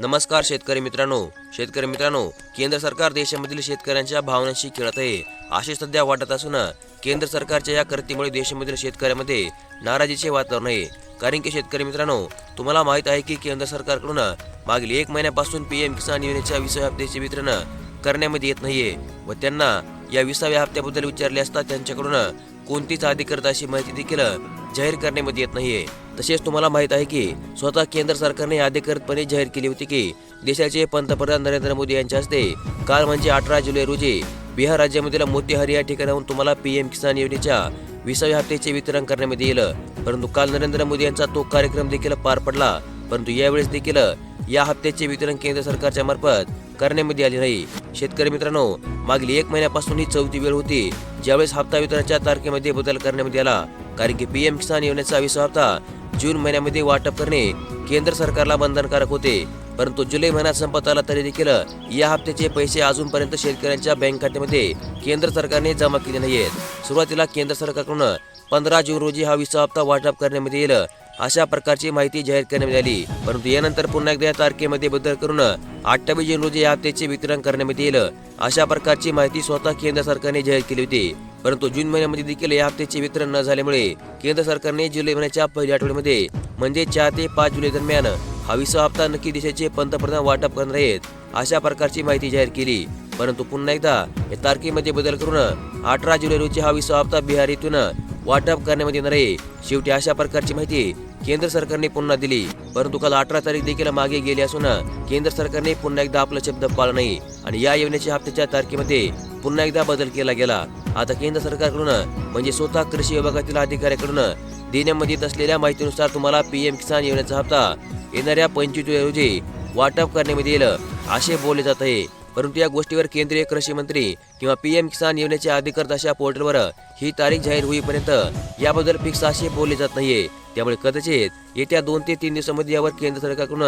नमस्कार शेतकरी मित्रांनो. शेतकरी मित्रांनो केंद्र सरकार देशामधील शेतकऱ्यांच्या भावनांशी खेळत आहे. असे सध्या वाटत असून केंद्र सरकारच्या या कृतीमुळे देशामधील शेतकऱ्यांमध्ये नाराजीचे वातावरण आहे. कारण की शेतकरी मित्रांनो तुम्हाला माहीत आहे की केंद्र सरकारकडून मागील एक महिन्यापासून पीएम किसान योजनेच्या विसाव्या हप्त्याचे वितरण करण्यामध्ये येत नाहीये व त्यांना या विसाव्या हप्त्याबद्दल विचारले असता त्यांच्याकडून कोणतीच अधिकृत अशी माहिती देखील जाहीर करण्यामध्ये येत नाहीये. तसेच तुम्हाला माहीत आहे की स्वतः केंद्र सरकारने अधिकृतपणे जाहीर केली होती की देशाचे पंतप्रधान नरेंद्र मोदी यांच्या हस्ते काल म्हणजे अठरा जुलै रोजी बिहार राज्यामधील मोतीहारी या ठिकाणाहून तुम्हाला पीएम किसान योजनेच्या विसाव्या हप्त्याचे वितरण करण्यामध्ये येईल. परंतु काल नरेंद्र मोदी यांचा तो कार्यक्रम देखील पार पडला. परंतु यावेळेस देखील या हप्त्याचे वितरण केंद्र सरकारच्या मार्फत करण्यामध्ये आले नाही. शेतकरी मित्रांनो मागील एक महिन्यापासून ही चौथी वेळ होती. ज्यावेळेस हप्ता वितरणाच्या तारखेमध्ये बदल करण्यामध्ये आला. कारण की पीएम किसान योजनेचा विसा हप्ता जून महिन्यामध्ये वाटप करणे केंद्र सरकारला बंधनकारक होते. परंतु जुलै महिन्यात संपत आला तरी देखील या हप्त्याचे पैसे अजूनपर्यंत शेतकऱ्यांच्या बँक खात्यामध्ये केंद्र सरकारने जमा केले नाहीयेत. सुरुवातीला केंद्र सरकारकडून पंधरा जून रोजी हा विसा हप्ता वाटप करण्यामध्ये येईल. अशा प्रकारची माहिती जाहीर करण्यात आली. परंतु यानंतर पुन्हा एकदा या तारखेमध्ये बदल करून अठ्ठावीस जून रोजी या हप्त्याचे वितरण करण्यात येईल. अशा प्रकारची माहिती स्वतः केंद्र सरकारने जाहीर केली होती. परंतु जून महिन्यामध्ये देखील या हप्त्याचे वितरण न झाल्यामुळे केंद्र सरकारने जुलै महिन्याच्या पहिल्या आठवड्यामध्ये म्हणजे चार ते पाच जुलै दरम्यान हा विसा हप्ता नक्की देशाचे पंतप्रधान वाटप करणार आहेत अशा प्रकारची माहिती जाहीर केली. परंतु पुन्हा एकदा या तारखेमध्ये बदल करून अठरा जुलै रोजी हा विसा हप्ता बिहार येथून वाटप करण्यामध्ये येणार आहे. शेवटी अशा प्रकारची माहिती केंद्र सरकारने पुन्हा दिली. परंतु काल अठरा तारीख देखील मागे गेली असून केंद्र सरकारने पुन्हा एकदा आपला शब्द पाळला नाही आणि या योजनेच्या हप्त्याच्या तारखेमध्ये पुन्हा एकदा बदल केला गेला. आता केंद्र सरकारकडून म्हणजे स्वतः कृषी विभागातील अधिकाऱ्याकडून देण्यामध्ये येत असलेल्या माहितीनुसार तुम्हाला पीएम किसान योजनेचा हप्ता येणाऱ्या पंचवीस रोजी वाटप करण्यामध्ये येईल असे बोलले जात आहे. परंतु या गोष्टीवर केंद्रीय कृषी मंत्री किंवा पीएम किसान योजनेच्या अधिकृत अशा पोर्टलवर ही तारीख जाहीर होईपर्यंत याबद्दल फिक्स असे बोलले जात नाहीये. त्यामुळे कदाचित येत्या दोन ते तीन दिवसामध्ये यावर केंद्र सरकारकडून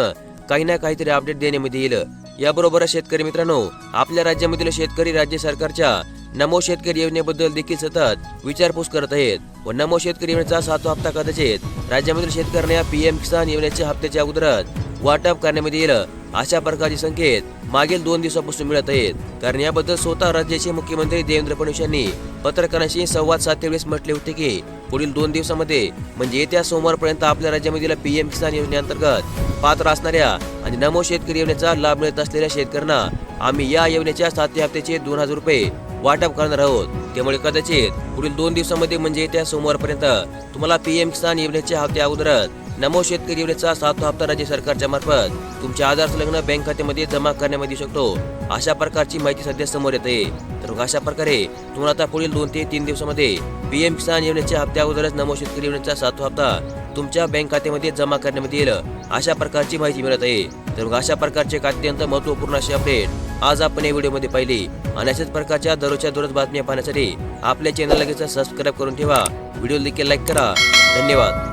काही ना काहीतरी अपडेट देण्यामध्ये येईल. याबरोबरच शेतकरी मित्रांनो आपल्या राज्यामधील शेतकरी राज्य सरकारच्या नमो शेतकरी योजनेबद्दल देखील सतत विचारपूस करत आहेत व नमो शेतकरी योजनेचा सातवा हप्ता कदाचित राज्यामधील शेतकऱ्यांना पीएम किसान योजनेच्या हप्त्याच्या अगोदरच वाटप करण्यामध्ये येईल. अशा प्रकारचे संकेत मागील दोन दिवसापासून मिळत आहेत. कारण याबद्दल स्वतः राज्याचे मुख्यमंत्री देवेंद्र फडणवीस यांनी पत्रकारांशी संवाद साधतेवेळेस म्हटले होते की पुढील दोन दिवसामध्ये म्हणजे येत्या सोमवारपर्यंत आपल्या राज्यामधील पीएम किसान योजनेअंतर्गत पात्र असणाऱ्या आणि नमो शेतकरी योजनेचा लाभ मिळत असलेल्या शेतकऱ्यांना आम्ही या योजनेच्या सातव्या हप्त्याचे दोन हजार रुपये वाटप करणार आहोत. त्यामुळे कदाचित पुढील दोन दिवसामध्ये म्हणजे येत्या सोमवारपर्यंत तुम्हाला पीएम किसान योजनेच्या हप्त्या अगोदरच नमो शेतकरी योजनेचा सातवा हप्ता राज्य सरकारच्या मार्फत तुमच्या आधार संलग्न बँक खात्यामध्ये जमा करण्यामध्ये येऊ शकतो. अशा प्रकारची माहिती सध्या समोर येते. तर अशा प्रकारे तुम्हाला आता पुढील दोन ते तीन दिवसामध्ये पीएम किसान योजनेच्या हप्त्या अगोदरच नमो शेतकरी योजनेचा सातवा हप्ता तुमच्या बँक खात्यामध्ये जमा करण्यामध्ये येईल. अशा प्रकारची माहिती मिळत आहे. तर अशा प्रकारचे एक अत्यंत महत्त्वपूर्ण अशी अपडेट आज आपण या व्हिडिओमध्ये पाहिली. आणि अशाच प्रकारच्या दररोजच्या दररोज बातम्या पाहण्यासाठी आपल्या चॅनल लगेच सबस्क्राईब करून ठेवा. व्हिडिओ देखील लाईक करा. धन्यवाद.